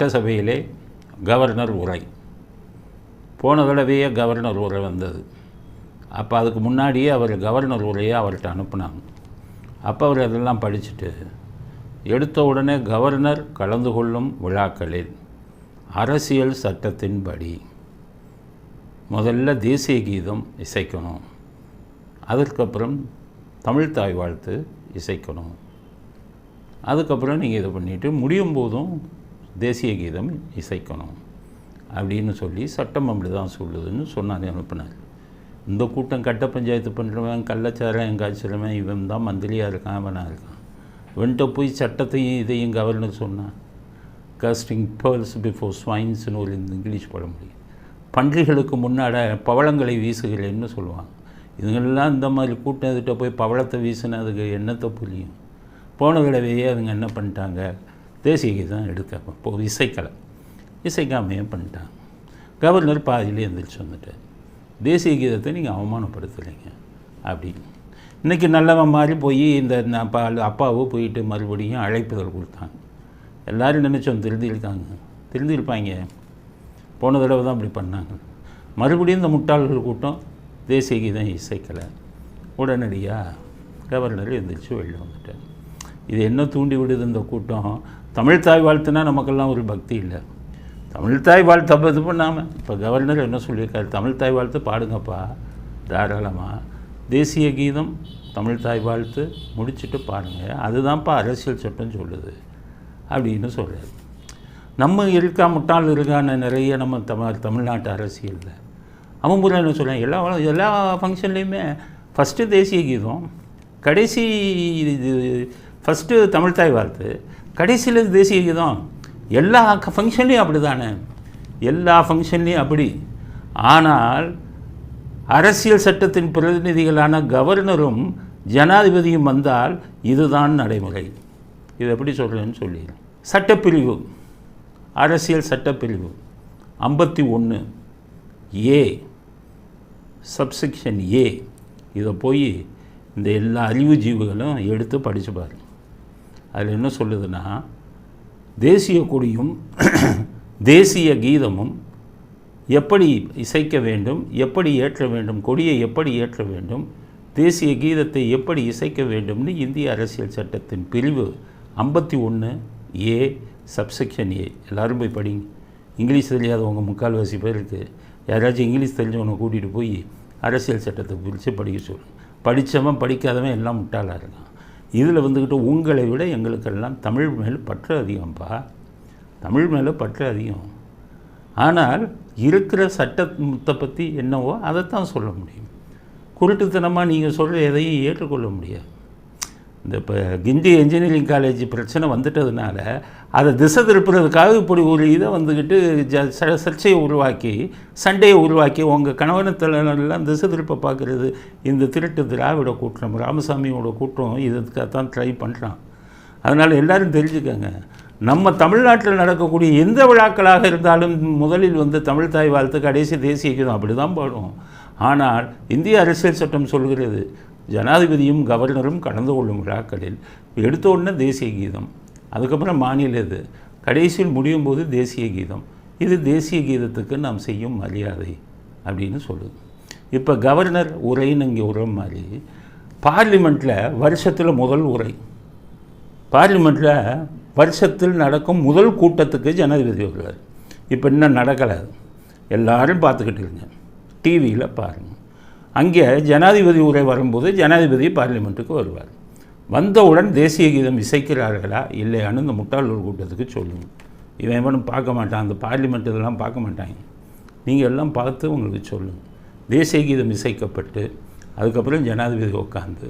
சட்டசபையிலே governor உரை. போன தடவையே governor உரை வந்தது. அப்போ அதுக்கு முன்னாடியே அவர் கவர்னர் உரையை அவர்கிட்ட அனுப்புனாங்க. அப்போ அவர் அதெல்லாம் படிச்சுட்டு எடுத்த உடனே கவர்னர் கலந்து கொள்ளும் விழாக்களில் அரசியல் சட்டத்தின்படி முதல்ல தேசிய கீதம் இசைக்கணும். அதற்கப்புறம் தமிழ் தாய் வாழ்த்து இசைக்கணும். அதுக்கப்புறம் நீங்கள் இதை பண்ணிவிட்டு முடியும் போதும் தேசிய கீதம் இசைக்கணும் அப்படின்னு சொல்லி சட்டம் அப்படி தான் சொல்லுதுன்னு சொன்னார் அனுப்பினார். இந்த கூட்டம் கட்ட பஞ்சாயத்து பண்ணுறவன் கள்ளச்சாரம் காய்ச்சலவன் இவன் தான் மந்திரியாக இருக்கான் அவனாக இருக்கான். இவன்கிட்ட போய் சட்டத்தையும் இதையும் கவர்னர் சொன்னான் காஸ்டிங் பேர்ல்ஸ் பிஃபோர் ஸ்வைன்ஸ்னு ஒரு இங்கிலீஷ் படம் முடியும் பன்றிகளுக்கு முன்னாட பவளங்களை வீசுகிறேன்னு சொல்லுவாங்க. இதுங்கெல்லாம் இந்த மாதிரி கூட்டம் இதுகிட்ட போய் பவளத்தை வீசினா அதுக்கு என்னத்தை புரியும்? போன தடவையே அதுங்க என்ன பண்ணிட்டாங்க? தேசிய கீதம் எடுக்க இப்போ இசைக்கலை. இசைக்காமையும் பண்ணிட்டாங்க? கவர்னர் பாதியிலே எழுந்திரிச்சு வந்துட்டார். தேசிய கீதத்தை நீங்கள் அவமானப்படுத்தலைங்க. அப்படின்னு இன்றைக்கி நல்லவன் மாதிரி போய் இந்த அப்பா அப்பாவோ போயிட்டு மறுபடியும் அழைப்புதல் கொடுத்தாங்க. எல்லோரும் நினச்சோம் திருந்திருக்காங்க திருந்திருப்பாங்க போன தடவை தான் அப்படி பண்ணாங்க. மறுபடியும் இந்த முட்டாள்கள் கூட்டம் தேசிய கீதம் இசைக்கலை. உடனடியாக கவர்னர் எழுந்திரிச்சு வெளியில் வந்துட்டார். இது என்ன தூண்டி விடுது இந்த கூட்டம்? தமிழ் தாய் வாழ்த்துனா நமக்கெல்லாம் ஒரு பக்தி இல்லை. தமிழ் தாய் வாழ்த்து அப்போ இது பண்ணாமல் இப்போ கவர்னர் என்ன சொல்லியிருக்காரு? தமிழ் தாய் வாழ்த்து பாடுங்கப்பா தாராளமாக தேசிய கீதம் தமிழ் தாய் வாழ்த்து முடிச்சுட்டு பாருங்கள் அதுதான்ப்பா அரசியல் சட்டம் சொல்லுது அப்படின்னு சொல்கிறார் நம்ம இருக்கா முட்டாள் இருக்கான நிறைய நம்ம தமிழ் தமிழ்நாட்டு அரசியலில். அவன் புரிய என்ன சொல்கிறான் எல்லா எல்லா ஃபங்க்ஷன்லேயுமே ஃபஸ்ட்டு தேசிய கீதம் கடைசி இது ஃபஸ்ட்டு தமிழ் தாய் வாழ்த்து. கடைசியில் தேசிய கீதம். எல்லா ஃபங்க்ஷன்லேயும் அப்படி தானே எல்லா ஃபங்க்ஷன்லேயும் அப்படி. ஆனால் அரசியல் சட்டத்தின் பிரதிநிதிகளான கவர்னரும் ஜனாதிபதியும் வந்தால் இதுதான் நடைமுறை. இது எப்படி சொல்கிறேன்னு சொல்லி சட்டப்பிரிவு. அரசியல் சட்டப்பிரிவு. ஐம்பத்தி ஒன்று ஏ. சப்செக்ஷன் ஏ. இதை போய் இந்த எல்லா அறிவு ஜீவுகளும் எடுத்து படித்து பாருங்கள் அதில் என்ன சொல்லுதுன்னா தேசிய கொடியும் தேசிய கீதமும் எப்படி இசைக்க வேண்டும் எப்படி ஏற்ற வேண்டும் கொடியை எப்படி ஏற்ற வேண்டும் தேசிய கீதத்தை எப்படி இசைக்க வேண்டும்னு இந்திய அரசியல் சட்டத்தின் பிரிவு ஐம்பத்தி ஒன்று ஏ சப்செக்ஷன் ஏ. எல்லோரும் போய் படிங்க. இங்கிலீஷ் தெரியாதவங்க முக்கால்வாசி பேருக்கு யாராச்சும் இங்கிலீஷ் தெரிஞ்சவனை கூட்டிகிட்டு போய் அரசியல் சட்டத்தை பிரித்து படிக்க சொல்லணும் படித்தவன் படிக்காதவன் எல்லாம் முட்டாளாக இருக்கான். இதில் வந்துக்கிட்டு உங்களை விட எங்களுக்கெல்லாம் தமிழ் மேல் பற்று அதிகம்ப்பா தமிழ் மேலே பற்று அதிகம். ஆனால் இருக்கிற சட்டத்தை பற்றி என்னவோ அதைத்தான் சொல்ல முடியும். குருட்டுத்தனமாக நீங்கள் சொல்கிற எதையும் ஏற்றுக்கொள்ள முடியாது. இந்த இப்போ கிண்டி என்ஜினியரிங் காலேஜ் பிரச்சனை வந்துட்டதுனால அதை திசை திருப்புறதுக்காக இப்படி ஒரு இதை வந்துக்கிட்டு ஜ ச சர்ச்சையை உருவாக்கி சண்டையை உருவாக்கி உங்கள் கணவனத்திலாம் திசை திருப்ப பார்க்குறது இந்த திருட்டு திராவிட கூட்டம் ராமசாமியோட கூட்டம் இதுக்காக தான் ட்ரை பண்ணுறான் அதனால் எல்லோரும் தெரிஞ்சுக்கோங்க. நம்ம தமிழ்நாட்டில் நடக்கக்கூடிய எந்த விழாக்களாக இருந்தாலும் முதலில் வந்து தமிழ் தாய் வாழ்த்து கடைசி தேசிய கீதம் அப்படி தான் பாடும் ஆனால் இந்திய அரசியல் சட்டம் சொல்கிறது ஜனாதிபதியும் கவர்னரும் கலந்து கொள்ளும் விழாக்களில் எடுத்த உடனே தேசிய கீதம். அதுக்கப்புறம் மாநில இது கடைசியில் முடியும் போது தேசிய கீதம். இது தேசிய கீதத்துக்கு நாம் செய்யும் மரியாதை அப்படின்னு சொல்லுது. இப்போ கவர்னர் உரைன்னு இங்கே உரை மாதிரி பார்லிமெண்ட்டில் வருஷத்தில் முதல் உரை. பார்லிமெண்ட்டில் வருஷத்தில் நடக்கும் முதல் கூட்டத்துக்கு ஜனாதிபதி வருவார். இப்போ இன்னும் நடக்கலை எல்லாரும் பார்த்துக்கிட்டு இருங்க. டிவியில் பாருங்கள் அங்கே ஜனாதிபதி உரை வரும்போது ஜனாதிபதி பார்லிமெண்ட்டுக்கு வருவார். வந்தவுடன் தேசிய கீதம் இசைக்கிறார்களா? இல்லையான்னு இந்த முட்டாளூர் கூட்டத்துக்கு சொல்லுங்கள் இவன் எவனும் பார்க்க மாட்டான். அந்த பார்லிமெண்ட் இதெல்லாம் பார்க்க மாட்டாங்க. நீங்கள் எல்லாம் பார்த்து உங்களுக்கு சொல்லுங்கள் தேசிய கீதம் இசைக்கப்பட்டு அதுக்கப்புறம் ஜனாதிபதி உட்காந்து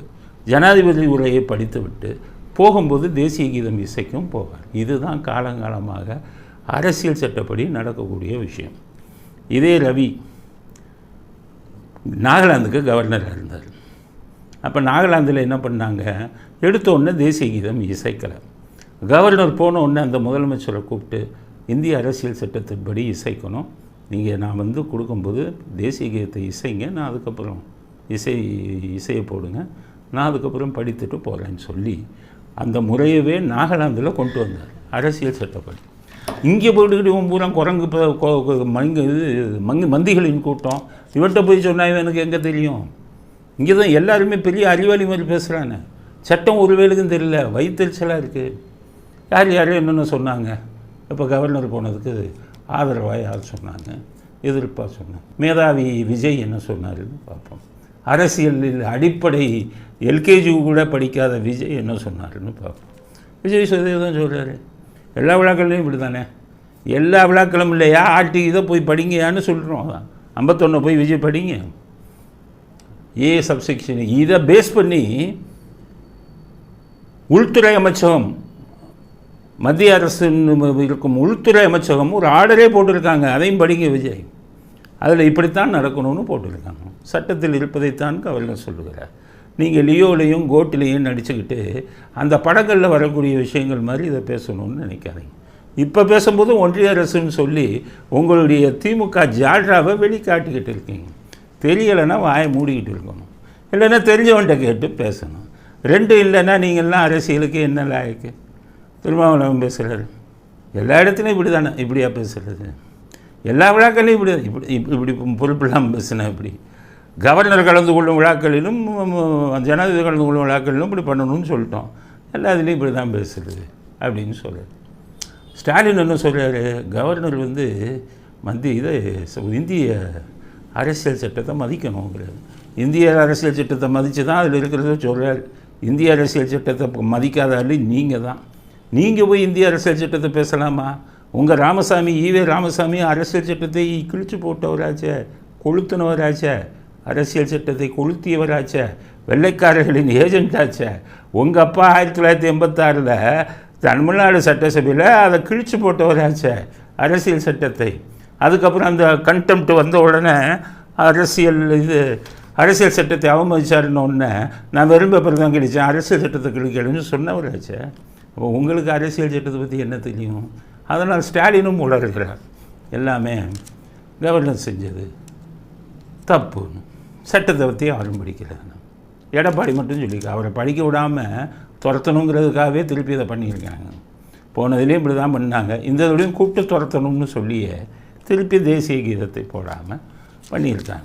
ஜனாதிபதி உரையை படித்து விட்டு போகும்போது தேசிய கீதம் இசைக்கும் போவார். இதுதான் காலங்காலமாக அரசியல் சட்டப்படி நடக்கக்கூடிய விஷயம். இதே ரவி நாகாலாந்துக்கு கவர்னராக இருந்தார். அப்போ நாகாலாந்தில் என்ன பண்ணாங்க? எடுத்த உடனே தேசிய கீதம் இசைக்கலை. கவர்னர் போன உடனே அந்த முதலமைச்சரை கூப்பிட்டு இந்திய அரசியல் சட்டத்தின்படி இசைக்கணும். நீங்கள் நான் வந்து கொடுக்கும்போது தேசிய கீதத்தை இசைங்க நான் அதுக்கப்புறம் இசை இசையை போடுங்க. நான் அதுக்கப்புறம் படித்துட்டு போகிறேன்னு சொல்லி அந்த முறையவே நாகாலாந்தில் கொண்டு வந்தார் அரசியல் சட்டப்படி. இங்கே போட்டுக்கிட்டு இவன் பூரா குரங்கு இப்போ மங்கு இது மங்கு மந்திகளின் கூட்டம். இவன்கிட்ட போய் சொன்னால் எனக்கு எங்கே தெரியும்? இங்கே தான் எல்லாருமே பெரிய அறிவாளி மாதிரி பேசுகிறானே சட்டம் ஒரு வேலுக்கும் தெரியல வயிற்றுச்சலாக இருக்குது யார் யாரும் என்னென்ன சொன்னாங்க? இப்போ கவர்னர் போனதுக்கு ஆதரவாக யார் சொன்னாங்க? எதிர்ப்பாக சொன்னாங்க. மேதாவி விஜய் என்ன சொன்னாருன்னு பார்ப்போம். அரசியலில் அடிப்படை எல்கேஜி கூட படிக்காத விஜய் என்ன சொன்னாருன்னு பார்ப்போம். விஜய் சொல்லி தான் சொல்கிறாரு எல்லா விழாக்கள்லையும் இப்படி தானே எல்லா விழாக்களும் இல்லையா? ஆட்டி இதை போய் படிங்கயான்னு சொல்கிறோம் அதான். ஐம்பத்தொன்று போய் விஜய் படிங்க. ஏ சப்செக்ஷன். இதை பேஸ் பண்ணி உள்துறை அமைச்சகம் மத்திய அரசு இருக்கும் உள்துறை அமைச்சகம் ஒரு ஆர்டரே போட்டிருக்காங்க. அதையும் படிங்க விஜய். அதில் இப்படித்தான் நடக்கணும்னு போட்டிருக்காங்க. சட்டத்தில் இருப்பதைத்தான் கவர்னர் சொல்லுகிறார். நீங்கள் லியோலையும் கோட்டிலையும் நடிச்சுக்கிட்டு அந்த படங்களில் வரக்கூடிய விஷயங்கள் மாதிரி இதை பேசணும்னு நினைக்காதீங்க. இப்போ பேசும்போது ஒன்றிய அரசுன்னு சொல்லி உங்களுடைய திமுக ஜாட்ராவை வெளிக்காட்டிக்கிட்டு இருக்கீங்க. தெரியலைன்னா வாயை மூடிக்கிட்டு இருக்கணும். இல்லைன்னா தெரிஞ்சவன்கிட்ட கேட்டு பேசணும். ரெண்டு இல்லைன்னா நீங்கள்லாம் அரசியலுக்கு என்ன லாயக்கு? திருமாவளவன் பேசுகிறாரு எல்லா இடத்துலையும் இப்படி தானே இப்படியா பேசுகிறது எல்லா விழாக்களையும் இப்படி இப்படி இப்படி இப்படி பொறுப்பில்லாமல் பேசுனேன் இப்படி கவர்னர் கலந்து கொள்ளும் விழாக்களிலும் ஜனாதிபதி கலந்து கொள்ளும் விழாக்களிலும் இப்படி பண்ணணும்னு சொல்லிட்டோம். எல்லா இதுலேயும் இப்படி தான் பேசுகிறது அப்படின்னு சொல்கிறார் ஸ்டாலின் என்ன சொல்கிறாரு கவர்னர் வந்து மந்தி இதை இந்திய அரசியல் சட்டத்தை மதிக்கணுங்கிறது. இந்திய அரசியல் சட்டத்தை மதித்து தான் அதில் இருக்கிறத சொல்கிறார் இந்திய அரசியல் சட்டத்தை மதிக்காத ஆளு நீங்கள் தான் நீங்கள் போய் இந்திய அரசியல் சட்டத்தை பேசலாமா? உங்கள் ராமசாமி ஈவே ராமசாமி அரசியல் சட்டத்தை கிழிச்சு போட்டவராச்சே கொளுத்தினவராச்சே அரசியல் சட்டத்தை கொளுத்தியவராச்சே வெள்ளைக்காரர்களின் ஏஜென்ட்டாச்சே உங்கள் அப்பா ஆயிரத்தி தொள்ளாயிரத்தி எண்பத்தாறில் தமிழ்நாடு சட்டசபையில் அதை கிழிச்சு போட்டவராச்சே அரசியல் சட்டத்தை. அதுக்கப்புறம் அந்த கண்டெம்ட் வந்த உடனே அரசியல் இது அரசியல் சட்டத்தை அவமதிச்சாருன்ன நான் வெறும் பேப்பர் தான் கிடைச்சேன். அரசியல் சட்டத்தை கிடைக்கலன்னு சொன்னவராச்சு. அப்போ உங்களுக்கு அரசியல் சட்டத்தை பற்றி என்ன தெரியும்? அதனால் ஸ்டாலினும் உளறுகிறார். எல்லாமே கவர்னர் செஞ்சது. தப்பு சட்டத்தை பற்றி யாரும் படிக்கிறாங்க எடப்பாடி மட்டும் சொல்லிக்க அவரை படிக்க விடாமல் துரத்தணுங்கிறதுக்காகவே திருப்பி இதை பண்ணியிருக்காங்க. போனதுலேயும் இப்படி தான் பண்ணாங்க. இந்த இதுலேயும் கூப்பிட்டு துரத்தணும்னு சொல்லியே திருப்பி தேசிய கீதத்தை போடாமல் பண்ணியிருக்காங்க.